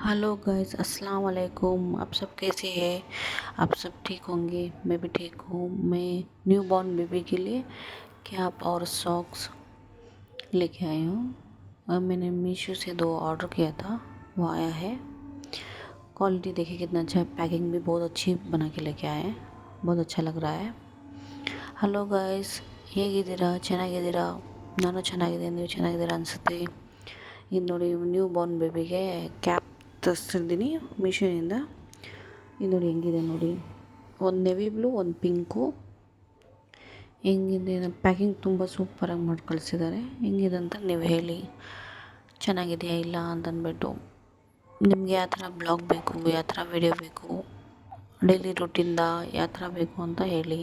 Hello guys अस्सलाम वालेकुम आप सब कैसे हैं आप सब ठीक होंगे मैं भी ठीक हूँ मैं न्यू बॉर्न बेबी के लिए कैप और सॉक्स लेके आई हूँ और मैंने मीशो से दो ऑर्डर किया था वो आया है क्वालिटी देखिए कितना अच्छा है पैकिंग भी बहुत अच्छी बना के लेके आए हैं बहुत अच्छा लग रहा है ಹಲೋ ಗಾಯ್ಸ್ ಹೇಗಿದ್ದೀರಾ ಚೆನ್ನಾಗಿದ್ದೀರಾ ನಾನು ಚೆನ್ನಾಗಿದೆ ನೀವು ಚೆನ್ನಾಗಿದ್ದೀರಾ ಅನಿಸುತ್ತೆ ಇದು ನೋಡಿ ನ್ಯೂ ಬಾರ್ನ್ ಬೇಬಿಗೆ ಕ್ಯಾಪ್ ತರಿಸಿದ್ದೀನಿ ಮಿಷನಿಂದ ಇದು ನೋಡಿ ಹೆಂಗಿದೆ ನೋಡಿ. ಒಂದು ನೆವಿ ಬ್ಲೂ ಒಂದು ಪಿಂಕು ಹೆಂಗಿದೆ ಪ್ಯಾಕಿಂಗ್ ತುಂಬ ಸೂಪರಾಗಿ ಮಾಡಿ ಕಳಿಸಿದ್ದಾರೆ ಹೆಂಗಿದೆ ಅಂತ ನೀವು ಹೇಳಿ. ಚೆನ್ನಾಗಿದೆಯಾ ಇಲ್ಲ ಅಂತ ಅಂದ್ಬಿಟ್ಟು. ನಿಮಗೆ ಯಾವ ಥರ ಬ್ಲಾಗ್ ಬೇಕು ಯಾವ ಥರ ವಿಡಿಯೋ ಬೇಕು ಡೈಲಿ ರೂಟೀನ್ದ ಯಾವ ಥರ ಬೇಕು ಅಂತ ಹೇಳಿ.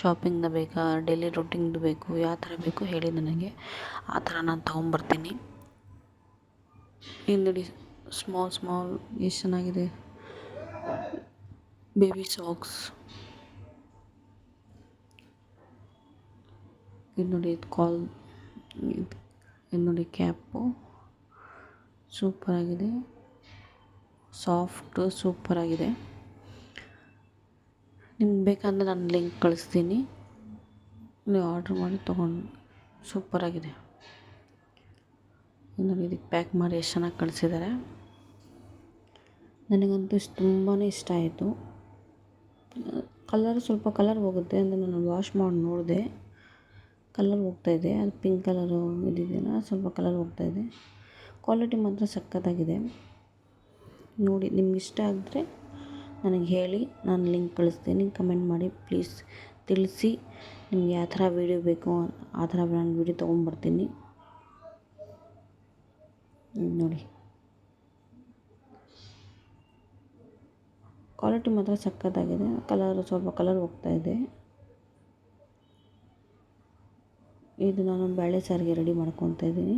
ಶಾಪಿಂಗ್ದ ಬೇಕಾ ಡೈಲಿ ರೂಟೀನ್ದು ಬೇಕು ಯಾವ ಥರ ಬೇಕು ಹೇಳಿ ನನಗೆ. ಆ ಥರ ನಾನು ತೊಗೊಂಬರ್ತೀನಿ ಇಲ್ಲಿ ನೋಡಿ. ಸ್ಮಾಲ್ ಸ್ಮಾಲ್ ಎಷ್ಟು ಚೆನ್ನಾಗಿದೆ ಬೇಬಿ ಸಾಕ್ಸ್ ಇದು ನೋಡಿ, ಇದು ಕಾಲ್, ಇದು ಇದು ನೋಡಿ ಕ್ಯಾಪು. ಸೂಪರಾಗಿದೆ ಸಾಫ್ಟು ಸೂಪರಾಗಿದೆ ನಿಮ್ಗೆ ಬೇಕಂದರೆ ನಾನು ಲಿಂಕ್ ಕಳಿಸ್ತೀನಿ. ನೀವು ಆರ್ಡ್ರ್ ಮಾಡಿ ತೊಗೊಂಡು ಸೂಪರಾಗಿದೆ ನೋಡಿ, ಇದಕ್ಕೆ ಪ್ಯಾಕ್ ಮಾಡಿ ಎಷ್ಟು ಚೆನ್ನಾಗಿ ಕಳಿಸಿದ್ದಾರೆ. ನನಗಂತೂ ಇಷ್ಟು ತುಂಬಾ ಇಷ್ಟ ಆಯಿತು. ಕಲರ್ ಸ್ವಲ್ಪ ಕಲರ್ ಹೋಗುತ್ತೆ ಅಂದರೆ ನಾನು ವಾಶ್ ಮಾಡಿ ನೋಡಿದೆ. ಕಲರ್ ಹೋಗ್ತಾಯಿದೆ ಅದು ಪಿಂಕ್ ಕಲರು ಇದಿದೆಯಲ್ಲ ಸ್ವಲ್ಪ ಕಲರ್ ಹೋಗ್ತಾಯಿದೆ ಕ್ವಾಲಿಟಿ ಮಾತ್ರ ಸಖತ್ತಾಗಿದೆ. ನೋಡಿ, ನಿಮ್ಗೆ ಇಷ್ಟ ಆದರೆ ನನಗೆ ಹೇಳಿ, ನಾನು ಲಿಂಕ್ ಕಳಿಸ್ತೀನಿ. ಕಮೆಂಟ್ ಮಾಡಿ, ಪ್ಲೀಸ್ ತಿಳಿಸಿ ನಿಮ್ಗೆ ಯಾವ ಥರ ವೀಡಿಯೋ ಬೇಕು, ಆ ಥರ ನಾನು ವೀಡಿಯೋ ತೊಗೊಂಬರ್ತೀನಿ ನೋಡಿ. ಕ್ವಾಲಿಟಿ ಮಾತ್ರ ಸಕ್ಕತ್ತಾಗಿದೆ ಕಲರ್ ಸ್ವಲ್ಪ ಕಲರ್ ಹೋಗ್ತಾ ಇದೆ. ಇದು ನಾನು ಬೇಳೆ ಸಾರಿಗೆ ರೆಡಿ ಮಾಡ್ಕೊತಾ ಇದ್ದೀನಿ.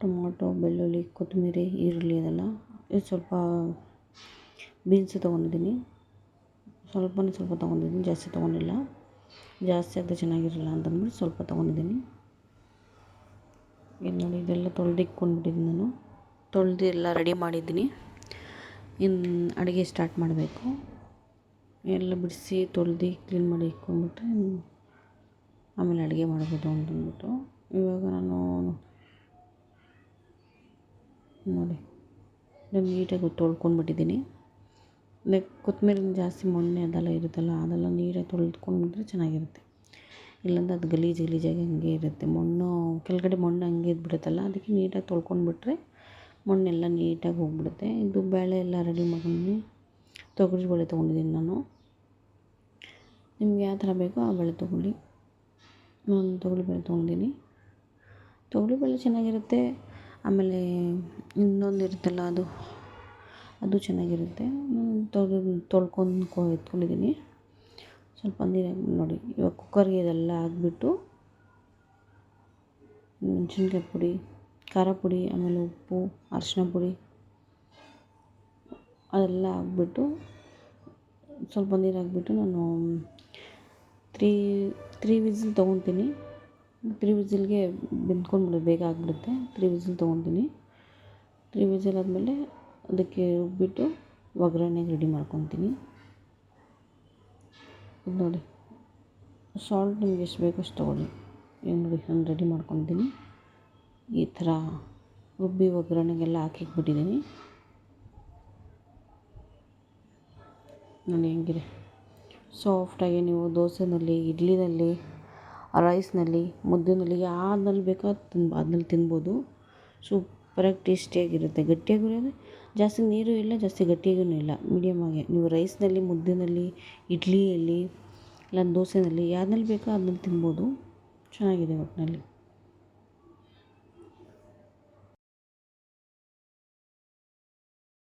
ಟೊಮೊಟೊ, ಬೆಳ್ಳುಳ್ಳಿ, ಕೊತ್ತಂಬರಿ, ಈರುಳ್ಳಿ ಅದೆಲ್ಲ. ಇದು ಸ್ವಲ್ಪ ಬೀನ್ಸು ತೊಗೊಂಡಿದ್ದೀನಿ. ಸ್ವಲ್ಪನೇ ಸ್ವಲ್ಪ ತೊಗೊಂಡಿದ್ದೀನಿ. ಜಾಸ್ತಿ ತೊಗೊಂಡಿಲ್ಲ. ಜಾಸ್ತಿ ಆದರೆ ಚೆನ್ನಾಗಿರಲ್ಲ ಅಂತಂದ್ಬಿಟ್ಟು ಸ್ವಲ್ಪ ತೊಗೊಂಡಿದ್ದೀನಿ. ಇದು ನೋಡಿ ಇದೆಲ್ಲ ತೊಳೆದಿಕ್ಕೊಂಡ್ಬಿಟ್ಟಿದ್ದೀನಿ ನಾನು. ತೊಳೆದು ಎಲ್ಲ ರೆಡಿ ಮಾಡಿದ್ದೀನಿ. ಇನ್ನು ಅಡುಗೆ ಸ್ಟಾರ್ಟ್ ಮಾಡಬೇಕು. ಎಲ್ಲ ಬಿಡಿಸಿ ತೊಳ್ದು ಕ್ಲೀನ್ ಮಾಡಿ ಇಟ್ಕೊಂಡ್ಬಿಟ್ರೆ ಆಮೇಲೆ ಅಡುಗೆ ಮಾಡ್ಬೋದು ಅಂತಂದ್ಬಿಟ್ಟು ಇವಾಗ ನಾನು ನೋಡಿ ನಾನು ನೀಟಾಗಿ ತೊಳ್ಕೊಂಡ್ಬಿಟ್ಟಿದ್ದೀನಿ. ಲೈಕ್ ಕೊತ್ತಂಬರಿ ಜಾಸ್ತಿ ಮೊನ್ನೆ ಅದೆಲ್ಲ ಇರುತ್ತಲ್ಲ, ಅದೆಲ್ಲ ನೀಟಾಗಿ ತೊಳೆದ್ಕೊಂಡ್ಬಿಟ್ರೆ ಚೆನ್ನಾಗಿರುತ್ತೆ. ಇಲ್ಲಾಂದ್ರೆ ಅದು ಗಲೀಜು ಗಲೀಜಾಗಿ ಹಂಗೆ ಇರುತ್ತೆ. ಮಣ್ಣು ಕೆಳಗಡೆ ಮಣ್ಣು ಹಂಗೆ ಇದ್ಬಿಡುತ್ತಲ್ಲ, ಅದಕ್ಕೆ ನೀಟಾಗಿ ತೊಳ್ಕೊಂಡ್ಬಿಟ್ರೆ ಮಣ್ಣೆಲ್ಲ ನೀಟಾಗಿ ಹೋಗ್ಬಿಡುತ್ತೆ. ಇದು ಬೇಳೆ ಎಲ್ಲ ರೆಡಿ ಮಾಡ್ಕೊಂಡು ತೊಗರಿ ಬೇಳೆ ತೊಗೊಂಡಿದ್ದೀನಿ ನಾನು. ನಿಮ್ಗೆ ಯಾವ ಥರ ಬೇಕೋ ಆ ಬೇಳೆ ತೊಗೊಳ್ಳಿ. ನಾನು ತೊಗರಿ ಬೇಳೆ ತೊಗೊಂಡಿದ್ದೀನಿ. ತೊಗರಿ ಬೇಳೆ ಚೆನ್ನಾಗಿರುತ್ತೆ. ಆಮೇಲೆ ಇನ್ನೊಂದು ಇರುತ್ತಲ್ಲ ಅದು ಅದು ಚೆನ್ನಾಗಿರುತ್ತೆ. ತೊಳೆದು ತೊಳ್ಕೊಂಡು ಕೊ, ಎತ್ಕೊಂಡಿದ್ದೀನಿ. ಸ್ವಲ್ಪ ನೀರಾಗಿ ನೋಡಿ. ಇವಾಗ ಕುಕ್ಕರ್ಗೆ ಇದೆಲ್ಲ ಹಾಕ್ಬಿಟ್ಟು, ಮೆಣಸಿನ್ಕಾಯಿ ಪುಡಿ ಖಾರ ಪುಡಿ, ಆಮೇಲೆ ಉಪ್ಪು ಅರಿಶಿನ ಪುಡಿ ಅದೆಲ್ಲ ಹಾಕ್ಬಿಟ್ಟು ಸ್ವಲ್ಪ ನೀರು ಹಾಕ್ಬಿಟ್ಟು ನಾನು ತ್ರೀ ತ್ರೀ ವಿಸಿಲ್ ತೊಗೊತೀನಿ ತ್ರೀ ವಿಸಿಲ್ಗೆ ಬೆಂದ್ಕೊಂಡ್ಬಿಡುತ್ತೆ ಬೇಗ ಆಗಿಬಿಡುತ್ತೆ. ತ್ರೀ ವಿಸಿಲ್ ತೊಗೊತೀನಿ ತ್ರೀ ವಿಸಿಲ್ ಆದಮೇಲೆ ಅದಕ್ಕೆ ರುಬ್ಬಿಟ್ಟು ಒಗ್ಗರಣೆಗೆ ರೆಡಿ ಮಾಡ್ಕೊತೀನಿ. ಇದು ನೋಡಿ ಸಾಲ್ಟ್ ನಿಮ್ಗೆ ಎಷ್ಟು ಬೇಕೋ ಅಷ್ಟು ತೊಗೊಳ್ಳಿ. ಏನು ನೋಡಿ, ನಾನು ರೆಡಿ ಮಾಡ್ಕೊತೀನಿ ಈ ಥರ ರುಬ್ಬಿ ಒಗ್ಗರಣೆಗೆಲ್ಲ ಹಾಕಿಟ್ಬಿಟ್ಟಿದ್ದೀನಿ. ನಾನು ಹೆಂಗಿದೆ ಸಾಫ್ಟಾಗಿ ನೀವು ದೋಸೆನಲ್ಲಿ, ಇಡ್ಲಿನಲ್ಲಿ, ರೈಸ್ನಲ್ಲಿ, ಮುದ್ದೆನಲ್ಲಿ ಬೇಕೋ ಅದು ತಿನ್, ಅದ್ರಲ್ಲಿ ತಿನ್ಬೋದು. ಸೂಪರಾಗಿ ಟೇಸ್ಟಿಯಾಗಿರುತ್ತೆ. ಗಟ್ಟಿಯಾಗೂ ಇರೋದು ಜಾಸ್ತಿ ನೀರು ಇಲ್ಲ, ಜಾಸ್ತಿ ಗಟ್ಟಿಯಾಗೂ ಇಲ್ಲ. ಮೀಡಿಯಮಾಗಿ ನೀವು ರೈಸ್ನಲ್ಲಿ, ಮುದ್ದೆನಲ್ಲಿ, ಇಡ್ಲಿಯಲ್ಲಿ, ಇಲ್ಲ ದೋಸೆನಲ್ಲಿ ಯಾವ್ದ್ರಲ್ಲಿ ಬೇಕೋ ಅದ್ರಲ್ಲಿ ತಿನ್ಬೋದು. ಚೆನ್ನಾಗಿದೆ ಒಟ್ಟಿನಲ್ಲಿ